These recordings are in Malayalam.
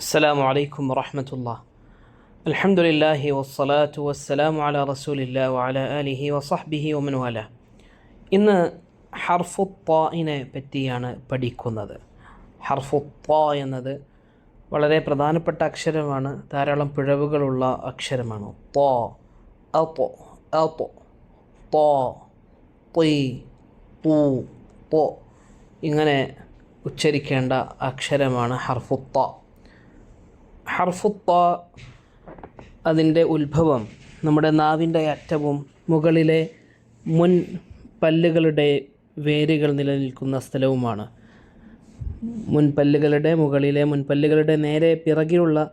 السلام عليكم ورحمة الله الحمد لله والصلاة والسلام على رسول الله وعلى آله وصحبه ومن والاه ഇന്ന് ഹർഫു ത്വായിനെ പറ്റിയാണ് പഠിക്കുന്നത് ഹർഫു ത്വാ എന്നത് വളരെ പ്രധാനപ്പെട്ട അക്ഷരമാണ് ധാരാളം പിഴവുകളുള്ള അക്ഷരമാണ് ത്വാ അത്വ അത്വ ത്വാ ത്വീ തൂ ത്വ ഇങ്ങനെ ഉച്ചരിക്കേണ്ട അക്ഷരമാണ് ഹർഫു ത്വാ ഹർഫുത്ത അതിന്റെ ഉത്ഭവം നമ്മുടെ നാവിന്റെ അറ്റവും മുകളിലെ മുൻ പല്ലുകളുടെ വേരുകൾ നിലനിൽക്കുന്ന സ്ഥലവുമാണ്. മുൻപല്ലുകളുടെ മുകളിലെ മുൻപല്ലുകളുടെ നേരെ പിറകിലുള്ള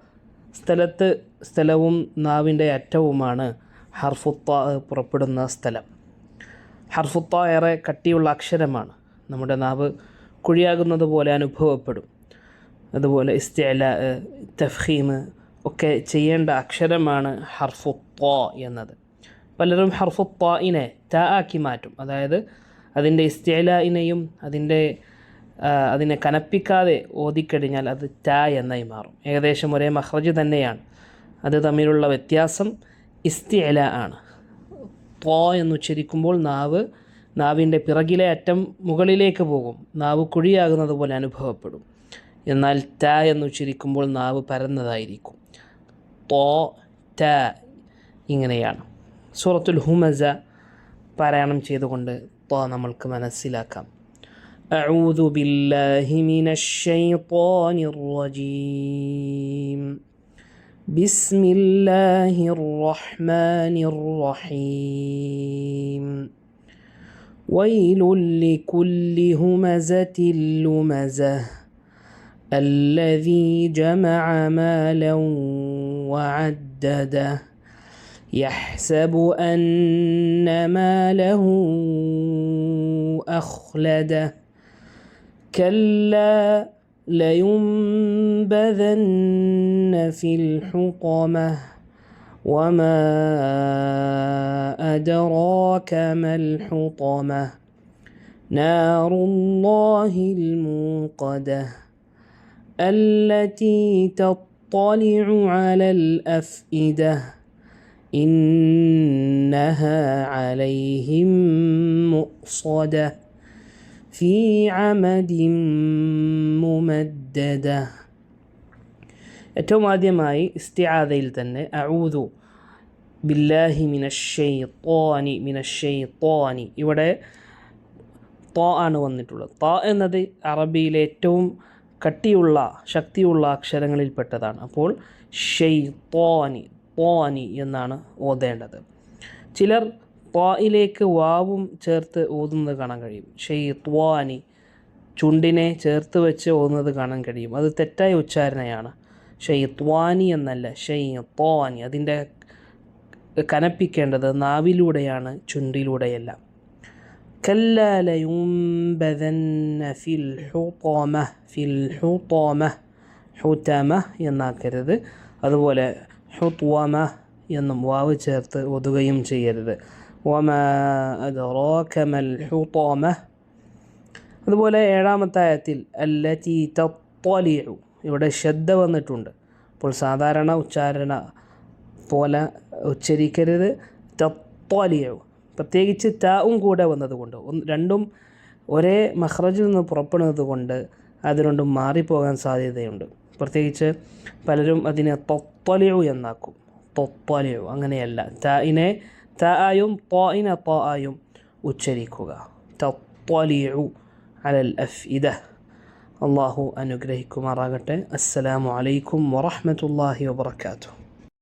സ്ഥലത്ത് സ്ഥലവും നാവിന്റെ അറ്റവുമാണ് ഹർഫുത്ത പുറപ്പെടുന്ന സ്ഥലം. ഹർഫുത്ത ഏറെ കട്ടിയുള്ള അക്ഷരമാണ്. നമ്മുടെ നാവ് കുഴിയാകുന്നത് പോലെ അനുഭവപ്പെടും. അതുപോലെ ഇസ്തിഅല തഫീമ് ഒക്കെ ചെയ്യേണ്ട അക്ഷരമാണ് ഹർഫു ത്വാ എന്നത്. പലരും ഹർഫു ത്വാഇനെ ത ആക്കി മാറ്റും. അതായത് അതിന്റെ ഇസ്തിഅലയിനെയും അതിന്റെ ആ, അതിനെ കനപ്പിക്കാതെ ഓതിക്കഴിഞ്ഞാൽ അത് ത എന്നായി മാറും. ഏകദേശം ഒരേ മഹ്റജ് തന്നെയാണ്. അത് തമ്മിലുള്ള വ്യത്യാസം ഇസ്തിഅല ആണ്. ത്വാ എന്നുച്ചരിക്കുമ്പോൾ നാവ് നാവിന്റെ പിറകിലെ അറ്റം മുകളിലേക്ക് പോകും. നാവ് കുഴിയാകുന്നത് പോലെ അനുഭവപ്പെടും. എന്നാൽ ത എന്ന് ഉച്ചരിക്കുമ്പോൾ നാവ് പരന്നതായിരിക്കും തോ ത ഇങ്ങനെയാണ് സൂറത്തുൽ ഹുമസ പാരായണം ചെയ്തുകൊണ്ട് തോ നമ്മൾക്ക് മനസ്സിലാക്കാം أعوذ بالله من الشيطان الرجيم بسم الله الرحمن الرحيم ويل لكل همزة لمزة الذي جمع مالا وعدده. يحسب أن ماله أخلده. كلا لينبذن في الحطمة. وما أدراك ما الحطمة. نار الله الموقدة. التي تطلع على الأفئدة إنها عليهم مؤصدة في عمد ممددة ഏറ്റവും ആദ്യമായി ഇസ്തിആദയിൽ തന്നെ അഊദു ബില്ലാഹി മിനശ്ശൈത്വാനി മിനശ്ശൈത്വാനി ഇവിടെ ത ആണ് വന്നിട്ടുള്ളത് ത എന്നത് അറബിയിലെ ഏറ്റവും കട്ടിയുള്ള ശക്തിയുള്ള അക്ഷരങ്ങളിൽപ്പെട്ടതാണ് അപ്പോൾ ഷെയ് തോനി തോനി എന്നാണ് ഓതേണ്ടത്. ചിലർ ത്വായിലേക്ക് വാവും ചേർത്ത് ഓതുന്നത് കാണാൻ കഴിയും. ഷെയ് ത്വാനി ചുണ്ടിനെ ചേർത്ത് വെച്ച് ഓതുന്നത് കാണാൻ കഴിയും. അത് തെറ്റായ ഉച്ചാരണയാണ്. ഷെയ് ത്വാനി എന്നല്ല ഷെയ് ഷെയ്ത്വാനി അതിന്റെ കനപ്പിക്കേണ്ടത് നാവിലൂടെയാണ് ചുണ്ടിലൂടെയല്ല. كلا لينبذن في الحطمة في الحطمة حتمة എന്നാക്കരുത് അതുപോലെ ഹുത്വമ എന്നും വാവ് ചേർത്ത് ഒതുകയും ചെയ്യരുത് വമ അദ്റാകമൽ ഹുതമ അതുപോലെ ഏഴാമത്തെ ആയത്തിൽ അല്ലത്തി തത്വലിയു ഇവിടെ ശ്രദ്ധ വന്നിട്ടുണ്ട് അപ്പോൾ സാധാരണ ഉച്ചാരണ പോലെ ഉച്ചരിക്കരുത് തത്വലിയു പ്രത്യേകിച്ച് താവും കൂടെ വന്നതുകൊണ്ട് രണ്ടും ഒരേ മഹ്റജിൽ നിന്ന് പുറപ്പെടുന്നത് കൊണ്ട് അത് രണ്ടും മാറിപ്പോകാൻ സാധ്യതയുണ്ട്. പ്രത്യേകിച്ച് പലരും അതിനെ തൊത്വലിയു എന്നാക്കും. തൊത്വലിയു അങ്ങനെയല്ല. തായിനെ തായും പൊ ആയും ഉച്ചരിക്കുക. തത്വലിയു അലൽ അഫ്ഇദ. അള്ളാഹു അനുഗ്രഹിക്കുമാറാകട്ടെ. അസ്സലാമു അലൈക്കും വറഹമത്തല്ലാഹി വബറകാതുഹു.